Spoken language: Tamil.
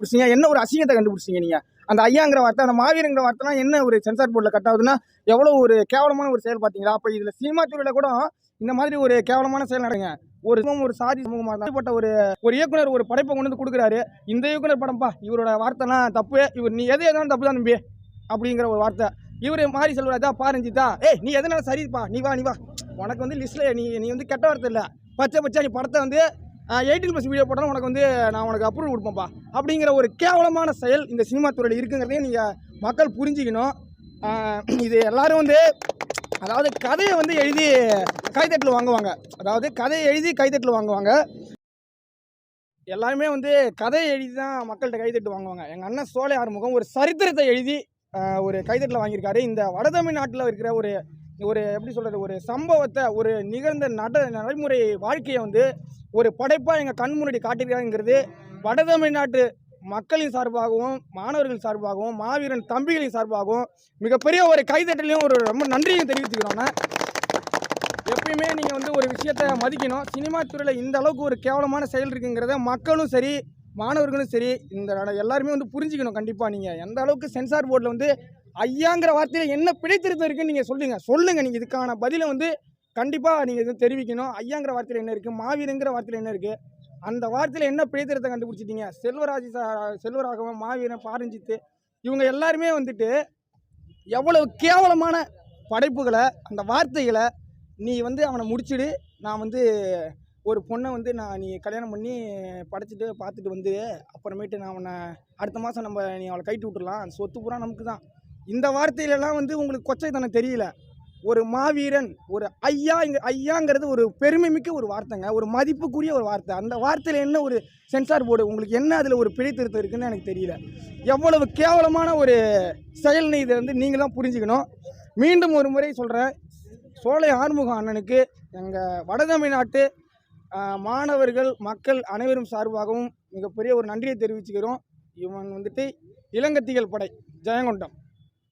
பிடிச்சிங்க என்ன ஒரு அசிங்கத்தை கண்டுபிடிச்சிங்க நீங்கள் அந்த ஐயாங்கிற வார்த்தை அந்த மாவீரங்கிற வார்த்தைலாம் என்ன ஒரு சென்சார் போர்டில் கட் ஆகுதுன்னா எவ்வளோ ஒரு கேவலமான ஒரு செயல் பார்த்தீங்களா அப்போ இதில் சினிமா துறையில் கூட இந்த மாதிரி ஒரு கேவலமான செயல் நடங்க ஒரு சமூகம் ஒரு சாதி சமூகமாக பட்ட ஒரு ஒரு இயக்குனர் ஒரு படைப்பை கொண்டு வந்து கொடுக்குறாரு. இந்த இயக்குனர் படம்ப்பா இவரோட வார்த்தைலாம் தப்பு. இவர் நீ எது எதுனாலும் தப்பு தான் நம்பி அப்படிங்கிற ஒரு வார்த்தை. இவர் மாறி செல்வராஜா பாருஞ்சித்தா ஏய் நீ எதனால சரிப்பா. நீ வா நீ வா. உனக்கு வந்து லிஸ்ட்டில் நீ நீ வந்து கெட்ட வார்த்தை இல்லை. பச்சை பச்சை நீ படத்தை வந்து எயிட்டீன் ப்ளஸ் வீடியோ போட்டாலும் உனக்கு வந்து நான் உனக்கு அப்ரூவல் கொடுப்பேன்ப்பா. அப்படிங்கிற ஒரு கேவலமான செயல் இந்த சினிமா துறையில் இருக்குங்கிறதையும் நீங்கள் மக்கள் புரிஞ்சுக்கணும். இது எல்லாரும் வந்து அதாவது கதையை வந்து எழுதி கைத்தட்டில் வாங்குவாங்க. அதாவது கதையை எழுதி கைத்தட்டில் வாங்குவாங்க. எல்லாருமே வந்து கதையை எழுதி தான் மக்கள்கிட்ட கைத்தட்டு வாங்குவாங்க. எங்கள் அண்ணன் சோலை ஆறுமுகம் ஒரு சரித்திரத்தை எழுதி ஒரு கைத்தட்டில் வாங்கியிருக்காரு. இந்த வடதமிழ்நாட்டில் இருக்கிற ஒரு ஒரு எப்படி சொல்கிறது ஒரு சம்பவத்தை ஒரு நிகழ்ந்த நட நடைமுறை வாழ்க்கையை வந்து ஒரு படைப்பாக எங்கள் கண் முன்னாடி காட்டியிருக்காங்கிறது வடதமிழ்நாட்டு மக்களின் சார்பாகவும் மாணவர்கள் சார்பாகவும் மாவீரன் தம்பிகளின் சார்பாகவும் மிகப்பெரிய ஒரு கைதட்டலையும் ஒரு ரொம்ப நன்றியும் தெரிவிச்சுக்கிறோம் எப்பயுமே நீங்கள் வந்து ஒரு விஷயத்தை மதிக்கணும். சினிமா துறையில் இந்த அளவுக்கு ஒரு கேவலமான செயல் இருக்குங்கிறத மக்களும் சரி மாணவர்களும் சரி இந்த எல்லாருமே வந்து புரிஞ்சுக்கணும் கண்டிப்பாக நீங்கள் எந்த அளவுக்கு சென்சார் போர்டில் வந்து ஐயாங்கிற வார்த்தையில் என்ன பிழைத்திருத்தம் இருக்குன்னு நீங்கள் சொல்லுங்கள் சொல்லுங்கள் நீங்கள் இதுக்கான பதிலை வந்து கண்டிப்பாக நீங்கள் இது தெரிவிக்கணும். ஐயாங்கிற வார்த்தையில் என்ன இருக்குது மாவீரங்கிற வார்த்தையில் என்ன இருக்குது அந்த வார்த்தையில் என்ன பிழைத்திருத்தம் கண்டுபிடிச்சிட்டீங்க? செல்வராஜ் செல்வராகவன் மாவீரன் பாரஞ்சித்து இவங்க எல்லாருமே வந்துட்டு எவ்வளவு கேவலமான படைப்புகளை அந்த வார்த்தைகளை நீ வந்து அவனை முடிச்சுடு. நான் வந்து ஒரு பொண்ணை வந்து நான் நீ கல்யாணம் பண்ணி படைச்சிட்டு பார்த்துட்டு வந்து அப்புறமேட்டு நான் அவனை அடுத்த மாதம் நம்ம நீ அவளை கைட்டு விட்டுடலாம் அந்த சொத்து பூரா நமக்கு தான் இந்த வார்த்தையிலலாம் வந்து உங்களுக்கு கொச்சைத்தனம் தெரியல. ஒரு மாவீரன் ஒரு ஐயா இங்கே ஐயாங்கிறது ஒரு பெருமை மிக்க ஒரு வார்த்தைங்க. ஒரு மதிப்புக்குரிய ஒரு வார்த்தை. அந்த வார்த்தையில் என்ன ஒரு சென்சார் போர்டு உங்களுக்கு என்ன அதில் ஒரு பிழை திருத்தம் எனக்கு தெரியல. எவ்வளவு கேவலமான ஒரு செயல்னு இதை வந்து நீங்கள் தான் புரிஞ்சுக்கணும். மீண்டும் ஒரு முறை சொல்கிறேன் சோலை ஆறுமுகம் அண்ணனுக்கு எங்கள் வடதமிழ்நாட்டு மாணவர்கள் மக்கள் அனைவரும் சார்பாகவும் மிகப்பெரிய ஒரு நன்றியை தெரிவிச்சுக்கிறோம். இவன் வந்துட்டு இளங்கத்திகள் படை ஜெயங்கொண்டம்.